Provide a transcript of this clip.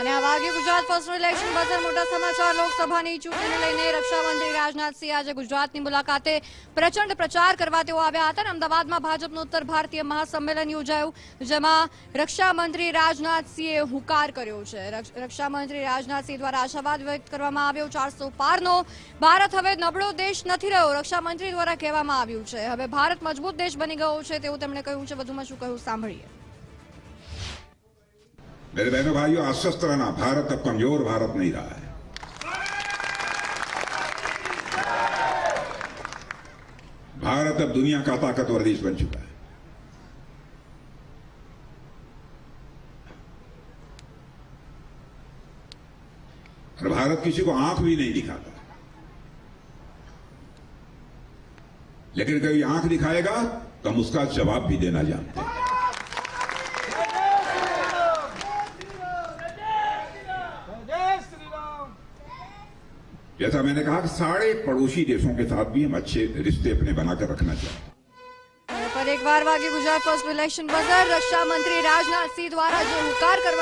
અને આ વાગ્યે ગુજરાત ફર્સ્ટ ઇલેક્શન બજાર મોટા સમાચાર, લોકસભાની ચૂંટણીને લઈને રક્ષામંત્રી રાજનાથસિંહ આજે ગુજરાતની મુલાકાતે પ્રચંડ પ્રચાર કરવા તેઓ આવ્યા હતા અને અમદાવાદમાં ભાજપનું ઉત્તર ભારતીય મહાસંમેલન યોજાયું, જેમાં રક્ષામંત્રી રાજનાથસિંહે હુંકાર કર્યો છે. રક્ષ- રક્ષામંત્રી રાજનાથસિંહ દ્વારા આશાવાદ વ્યક્ત કરવામાં આવ્યો, ચારસો પારનો ભારત હવે નબળો દેશ નથી રહ્યો, રક્ષામંત્રી દ્વારા કહેવામાં આવ્યું છે. હવે ભારત મજબૂત દેશ બની ગયો છે તેવું તેમણે કહ્યું છે. વધુમાં શું કહ્યું, સાંભળીએ. मेरे बहनों भाइयों, आश्वस्त रहना, भारत अब कमज़ोर भारत नहीं रहा है। भारत अब दुनिया का ताकतवर देश बन चुका है। और भारत किसी को आँख भी नहीं दिखाता। लेकिन कभी आँख दिखाएगा तो हम उसका जवाब भी देना जानते हैं। जैसा मैंने कहा कि सारे पड़ोसी देशों के साथ भी हम अच्छे रिश्ते अपने बनाकर रखना चाहते हैं અને ફરી એકવાર વાગે ગુજરાત ફર્સ્ટ ઇલેક્શન બજાર રક્ષા મંત્રી રાજનાથસિંહ દ્વારા જે હુંકાર કરવા